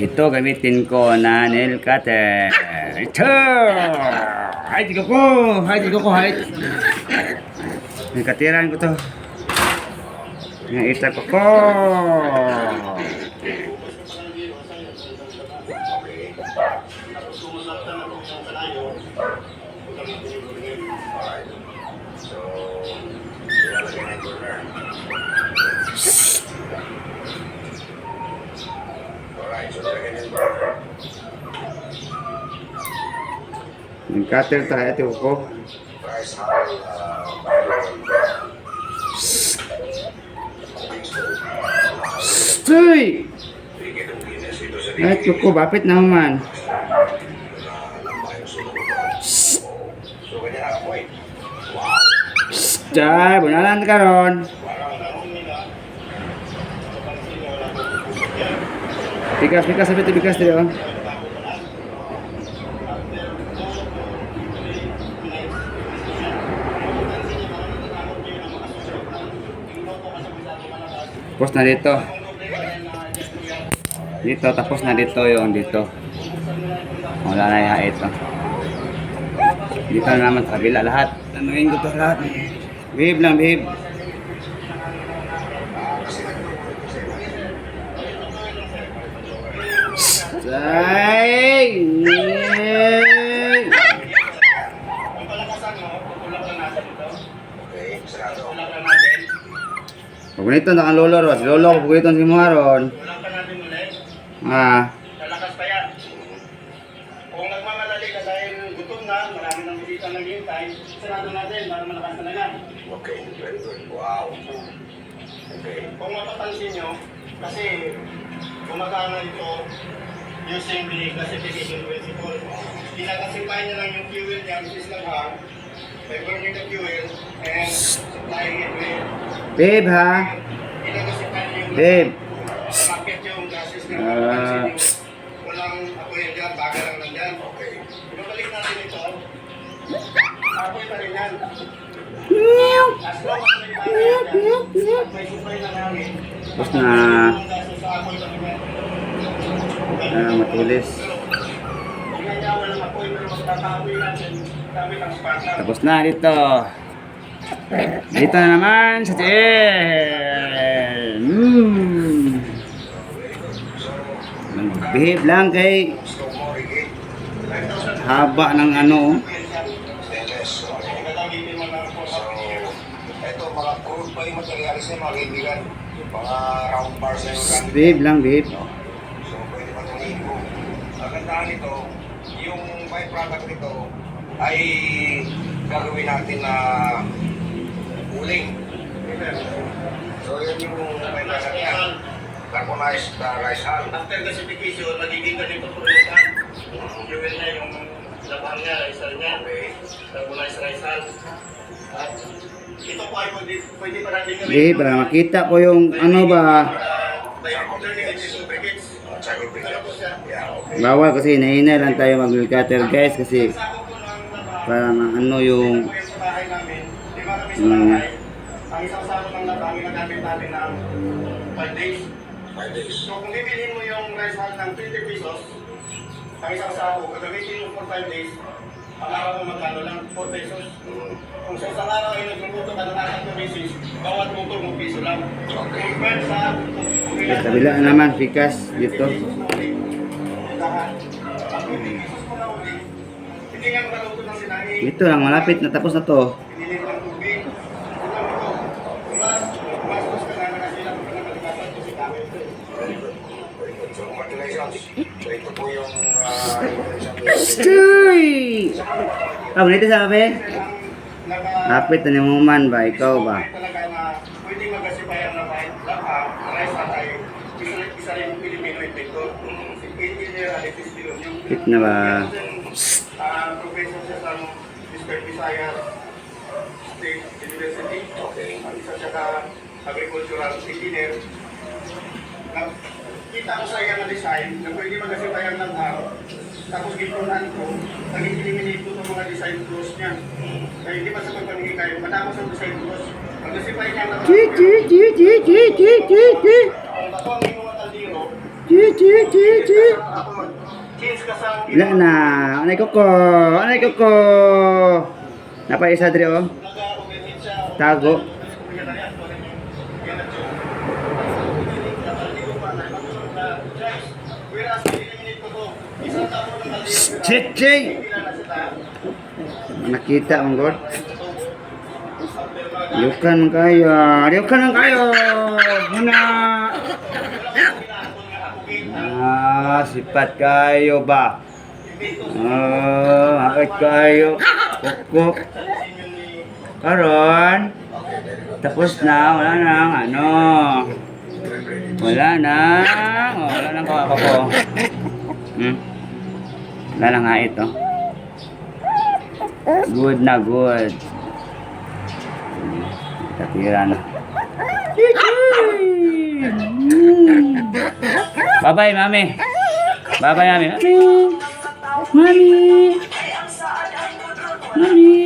Ito gamitin ko na nail cutter. Ito! Hay, tigo ko! Hay, tigo ko, hay! Nakatiran ko to. Nga ita ko ko! Yung cutter tayo, tigo ko. Stoy! Ay, ko, bapit na man. Jai, bunalan ka ron. Bigas, bigas, sabi ito, Tapos na dito. Dito, tapos na dito yung dito. Wala na yung ito. Dito na naman sa kabila lahat. Anuin ko to lahat. Babe lang, babe. Ay! Pag ganito nakalolo ron, si lolo ko pag ganito si mga ron. Ah, Lalakas pa yan. Kung nagmamadali ka dahil gutom na, marami ng bisita nang hintay, sarado natin para malakas na lang. Okay, very good. Wow. Okay. Kung mapapansin nyo, kasi gumagana ito using the classification principle. Kinakasipay niya lang yung fuel niya, which is laghang, by burning the fuel and supplying it with babe ha. yung Babe. Yung Ah. walang apoy yan dyan, baga lang lang. Okay. Ibabalik natin ito. Apoy pa rin yan. Tapos na, yan. ah, matulis. Tapos na dito. Dito na naman sa tiil. Mm. Behave lang kay haba ng ano. Eto, mga crude pa yung materialis niya, mga. Mga round bars na yung. Behave lang, babe. So, pwede pa itong improve. Ang gandaan nito, yung byproduct nito ay gagawin natin na uling. So, yun yung byproduct niya. Carbonized uh, rice hull. After gasification, magiging ganito po ulit ang fuel niya, yung labang niya, rice niya. Carbonized rice hull. At ito po ay pwede, pwede pa natin gawin. Babe, para makita ko yung ano ba. Uh, yung Ano okay. Bawal kasi nahinay lang tayo mag cutter guys kasi labang. parang ano yung yung Ang isang sako ng labang, ginagamit natin ng 5 days. Five days. So kung bibilhin mo yung rice hull ng 20 pesos, ang isang sako, gagamitin mo for 5 days, ang araw mo magkano lang, 4 pesos. Mm. Kung sa isang araw ay nagluluto ka ng apat na beses, bawat motor mo piso lang. Okay. Compared sa sa kabila naman pikas dito. Lahat. Ang 20 pesos mo na uli, hindi nga makaluto ng sinahin. Dito lang malapit na tapos na to. Pinilit ng tubig. Ito mo to. Mas, mas mas ka namin na sila kung nakalimutan ko si Kami. Very good. Very good. So, congratulations. So, ito po yung uh. Stoy! Ah, ganito sabi? Naka, Lapit na mo man ba? Ikaw ba? na pwede magkasipayan na kahit laka, rice at ay isa, rin yung Pilipino. Si Engineer Alexis Pilon. Hit na ba? Ah, professor siya sa Mr. Visayas State University. Okay. Ang isa siya ka agricultural engineer. Kita ko sa iyang design na pwede magkasipayan ng araw. Tapos gipunan ko, naging eliminate ko itong mga design flaws niya. Kaya hindi pa sa pagpamigay kayo, matapos ang design flaws. Ang nasipay niya na Chi chi chi chi chi chi chi chi. Kung bato ang inyong mataldiro. Ako mag-change ka sa Wala na. Anay ko ko. Anay ko ko. Napay isa dre oh. Tago. Kuya na yan, tuloy niyo. Yan na siya. Hindi ko pa, nakapagsunod na, guys, whereas, eliminate ko to. Isang taon ng mali. Chi, chi. Pila na sila. Nakita mong god. Yukan kayo. Yukan man kayo. Muna. Ah, sipat kayo ba? Ah, hakit kayo. Kuko. Karon. Tapos na, wala na ano. Wala na. Na kawako ko. Hmm? Wala na nga ito. Good na good. Tatira na. Bye-bye, mami. Bye-bye. Mami. Mami. Mami. Mami.